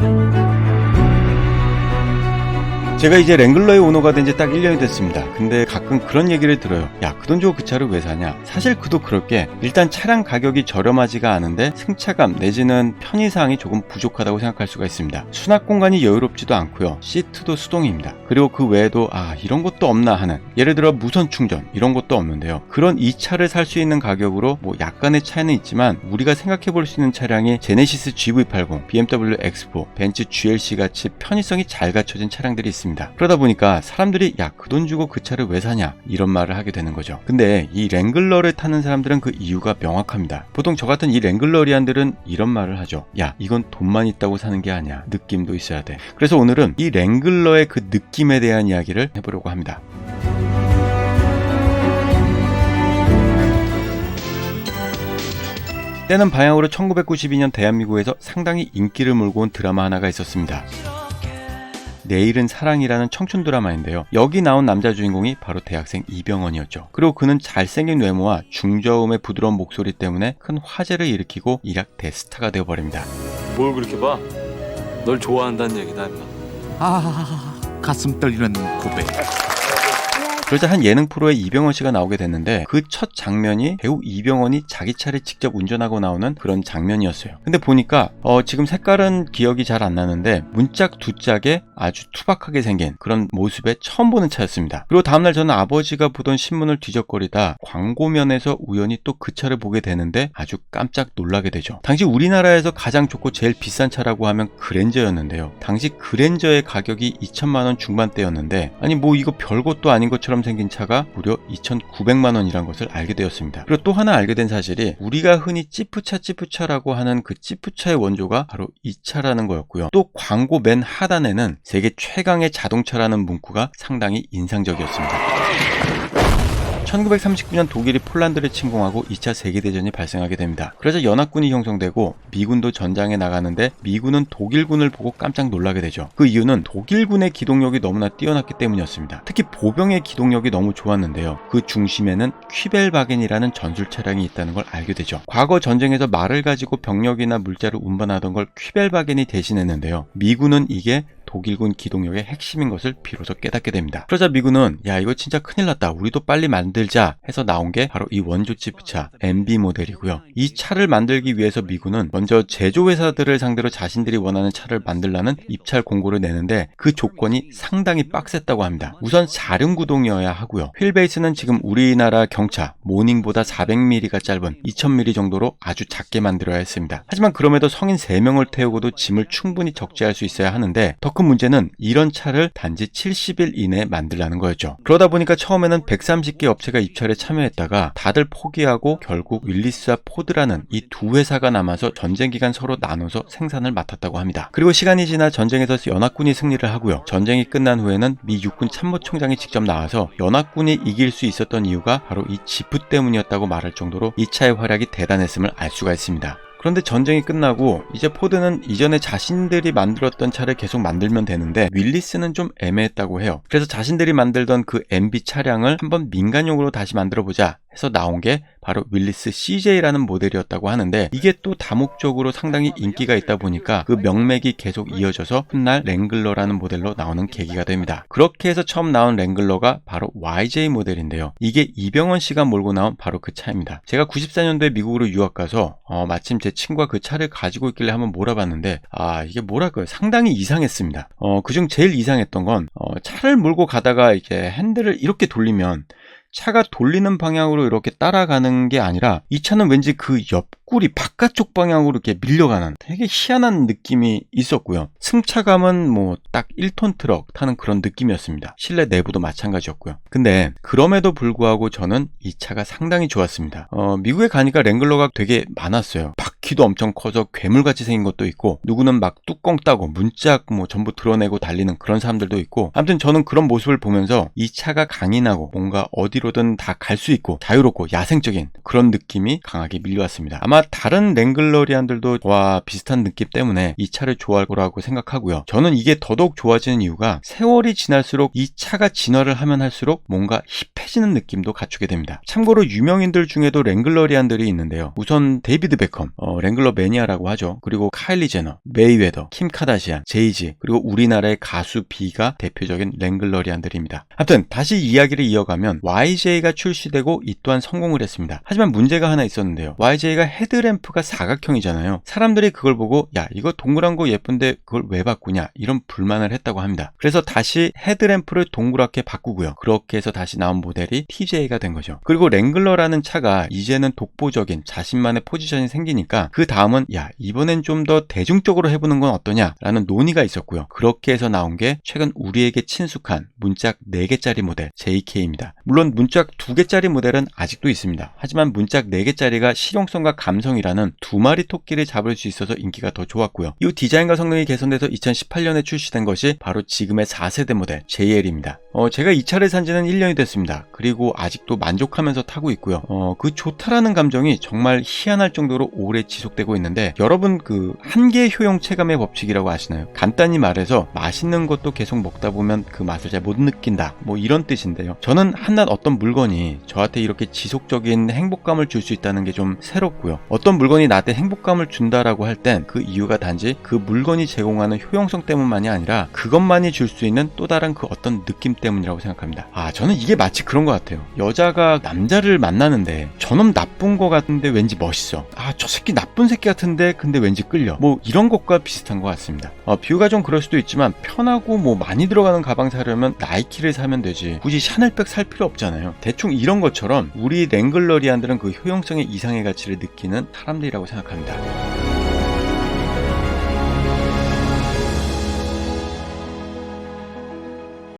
Música 제가 이제 랭글러의 오너가 된 지 딱 1년이 됐습니다. 근데 가끔 그런 얘기를 들어요. 야, 그 돈 주고 그 차를 왜 사냐? 사실 그도 그럴 게 일단 차량 가격이 저렴하지가 않은데 승차감 내지는 편의사항이 조금 부족하다고 생각할 수가 있습니다. 수납 공간이 여유롭지도 않고요. 시트도 수동입니다. 그리고 그 외에도 아, 이런 것도 없나 하는 예를 들어 무선 충전 이런 것도 없는데요. 그런 이 차를 살 수 있는 가격으로 뭐 약간의 차이는 있지만 우리가 생각해 볼 수 있는 차량이 제네시스 GV80, BMW X4, 벤츠 GLC 같이 편의성이 잘 갖춰진 차량들이 있습니다. 그러다 보니까 사람들이 야, 그 돈 주고 그 차를 왜 사냐? 이런 말을 하게 되는 거죠. 근데 이 랭글러를 타는 사람들은 그 이유가 명확합니다. 보통 저 같은 이 랭글러리안들은 이런 말을 하죠. 야, 이건 돈만 있다고 사는 게 아니야. 느낌도 있어야 돼. 그래서 오늘은 이 랭글러의 그 느낌에 대한 이야기를 해보려고 합니다. 때는 바야흐로 1992년 대한민국에서 상당히 인기를 몰고 온 드라마 하나가 있었습니다. 내일은 사랑이라는 청춘 드라마인데요. 여기 나온 남자 주인공이 바로 대학생 이병헌이었죠. 그리고 그는 잘생긴 외모와 중저음의 부드러운 목소리 때문에 큰 화제를 일으키고 일약 대스타가 되어버립니다. 뭘 그렇게 봐? 널 좋아한다는 얘기다 임마 아 가슴 떨리는 고백 그러자 한 예능 프로에 이병헌 씨가 나오게 됐는데 그 첫 장면이 배우 이병헌이 자기 차를 직접 운전하고 나오는 그런 장면이었어요. 근데 보니까 어, 지금 색깔은 기억이 잘 안 나는데 문짝 두 짝에 아주 투박하게 생긴 그런 모습에 처음 보는 차였습니다. 그리고 다음날 저는 아버지가 보던 신문을 뒤적거리다 광고면에서 우연히 또 그 차를 보게 되는데 아주 깜짝 놀라게 되죠. 당시 우리나라에서 가장 좋고 제일 비싼 차라고 하면 그랜저였는데요. 당시 그랜저의 가격이 2천만 원 중반대였는데 아니 뭐 이거 별것도 아닌 것처럼 생긴 차가 무려 2,900만 원이란 것을 알게 되었습니다. 그리고 또 하나 알게 된 사실이 우리가 흔히 찌푸차 찌푸차라고 하는 그 찌푸차의 원조가 바로 이 차라는 거였고요. 또 광고 맨 하단에는 세계 최강의 자동차라는 문구가 상당히 인상적이었습니다. 1939년 독일이 폴란드를 침공하고 2차 세계대전이 발생하게 됩니다. 그래서 연합군이 형성되고 미군도 전장에 나가는데 미군은 독일군을 보고 깜짝 놀라게 되죠. 그 이유는 독일군의 기동력이 너무나 뛰어났기 때문이었습니다. 특히 보병의 기동력이 너무 좋았는데요. 그 중심에는 퀴벨바겐이라는 전술 차량이 있다는 걸 알게 되죠. 과거 전쟁에서 말을 가지고 병력이나 물자를 운반하던 걸 퀴벨바겐이 대신했는데요. 미군은 이게 독일군 기동력의 핵심인 것을 비로소 깨닫게 됩니다. 그러자 미군은 야 이거 진짜 큰일 났다. 우리도 빨리 만들자 해서 나온 게 바로 이 원조 지프차 MB 모델이고요. 이 차를 만들기 위해서 미군은 먼저 제조회사들을 상대로 자신들이 원하는 차를 만들라는 입찰 공고를 내는데 그 조건이 상당히 빡셌다고 합니다. 우선 사륜구동이어야 하고요. 휠베이스는 지금 우리나라 경차 모닝보다 400mm가 짧은 2000mm 정도로 아주 작게 만들어야 했습니다. 하지만 그럼에도 성인 3명을 태우고도 짐을 충분히 적재할 수 있어야 하는데 더큰 문제는 이런 차를 단지 70일 이내에 만들라는 거였죠. 그러다 보니까 처음에는 130개 업체가 입찰에 참여했다가 다들 포기하고 결국 윌리스와 포드라는 이 두 회사가 남아서 전쟁 기간 서로 나눠서 생산을 맡았다고 합니다. 그리고 시간이 지나 전쟁에서 연합군이 승리를 하고요. 전쟁이 끝난 후에는 미 육군 참모총장이 직접 나와서 연합군이 이길 수 있었던 이유가 바로 이 지프 때문이었다고 말할 정도로 이 차의 활약이 대단했음을 알 수가 있습니다. 그런데 전쟁이 끝나고 이제 포드는 이전에 자신들이 만들었던 차를 계속 만들면 되는데 윌리스는 좀 애매했다고 해요. 그래서 자신들이 만들던 그 MB 차량을 한번 민간용으로 다시 만들어 보자 해서 나온 게 바로 윌리스 CJ라는 모델이었다고 하는데 이게 또 다목적으로 상당히 인기가 있다 보니까 그 명맥이 계속 이어져서 훗날 랭글러라는 모델로 나오는 계기가 됩니다. 그렇게 해서 처음 나온 랭글러가 바로 YJ 모델인데요. 이게 이병헌 씨가 몰고 나온 바로 그 차입니다. 제가 94년도에 미국으로 유학 가서 어, 마침 제 친구가 그 차를 가지고 있길래 한번 몰아봤는데 아 이게 뭐랄까요 상당히 이상했습니다. 어, 그중 제일 이상했던 건 어, 차를 몰고 가다가 이게 핸들을 이렇게 돌리면 차가 돌리는 방향으로 이렇게 따라가는 게 아니라 이 차는 왠지 그 옆구리 바깥쪽 방향으로 이렇게 밀려가는 되게 희한한 느낌이 있었고요. 승차감은 뭐 딱 1톤 트럭 타는 그런 느낌이었습니다. 실내 내부도 마찬가지였고요. 근데 그럼에도 불구하고 저는 이 차가 상당히 좋았습니다. 어, 미국에 가니까 랭글러가 되게 많았어요. 바퀴도 엄청 커서 괴물같이 생긴 것도 있고 누구는 막 뚜껑 따고 문짝 뭐 전부 드러내고 달리는 그런 사람들도 있고 아무튼 저는 그런 모습을 보면서 이 차가 강인하고 뭔가 어디로든 다 갈 수 있고 자유롭고 야생적인 그런 느낌이 강하게 밀려왔습니다. 아마 다른 랭글러리안들도 저와 비슷한 느낌 때문에 이 차를 좋아할 거라고 생각하고요. 저는 이게 더더욱 좋아지는 이유가 세월이 지날수록 이 차가 진화를 하면 할수록 뭔가 힙 해지는 느낌도 갖추게 됩니다. 참고로 유명인들 중에도 랭글러리안들이 있는데요. 우선 데이비드 베컴, 어, 랭글러 매니아라고 하죠. 그리고 카일리 제너, 메이웨더, 킴 카다시안, 제이지, 그리고 우리나라의 가수 비가 대표적인 랭글러리안들입니다. 아무튼 다시 이야기를 이어가면 YJ가 출시되고 이 또한 성공을 했습니다. 하지만 문제가 하나 있었는데요. YJ가 헤드램프가 사각형이잖아요. 사람들이 그걸 보고 야 이거 동그란 거 예쁜데 그걸 왜 바꾸냐 이런 불만을 했다고 합니다. 그래서 다시 헤드램프를 동그랗게 바꾸고요. 그렇게 해서 다시 나온 모델 이 TJ가 된 거죠. 그리고 랭글러라는 차가 이제는 독보적인 자신만의 포지션이 생기니까 그 다음은 야 이번엔 좀 더 대중적으로 해보는 건 어떠냐라는 논의가 있었고요. 그렇게 해서 나온 게 최근 우리에게 친숙한 문짝 4개짜리 모델 JK입니다. 물론 문짝 2개짜리 모델은 아직도 있습니다. 하지만 문짝 4개짜리가 실용성과 감성이라는 두 마리 토끼를 잡을 수 있어서 인기가 더 좋았고요. 이후 디자인과 성능이 개선돼서 2018년에 출시된 것이 바로 지금의 4세대 모델 JL입니다. 어, 제가 이 차를 산 지는 1년이 됐습니 다. 그리고 아직도 만족하면서 타고 있고요. 어, 그 좋다라는 감정이 정말 희한할 정도로 오래 지속되고 있는데 여러분 그 한계 효용 체감의 법칙이라고 아시나요? 간단히 말해서 맛있는 것도 계속 먹다 보면 그 맛을 잘 못 느낀다. 뭐 이런 뜻인데요. 저는 한낱 어떤 물건이 저한테 이렇게 지속적인 행복감을 줄 수 있다는 게 좀 새롭고요. 어떤 물건이 나한테 행복감을 준다라고 할 땐 그 이유가 단지 그 물건이 제공하는 효용성 때문만이 아니라 그것만이 줄 수 있는 또 다른 그 어떤 느낌 때문이라고 생각합니다. 아, 저는 이게 마치 그런 것 같아요. 여자가 남자를 만나는데 저놈 나쁜 거 같은데 왠지 멋있어. 아, 저 새끼 나쁜 새끼 같은데 근데 왠지 끌려. 뭐 이런 것과 비슷한 것 같습니다. 어, 비유가 좀 그럴 수도 있지만 편하고 뭐 많이 들어가는 가방 사려면 나이키를 사면 되지. 굳이 샤넬백 살 필요 없잖아요. 대충 이런 것처럼 우리 랭글러리안들은 그 효용성의 이상의 가치를 느끼는 사람들이라고 생각합니다.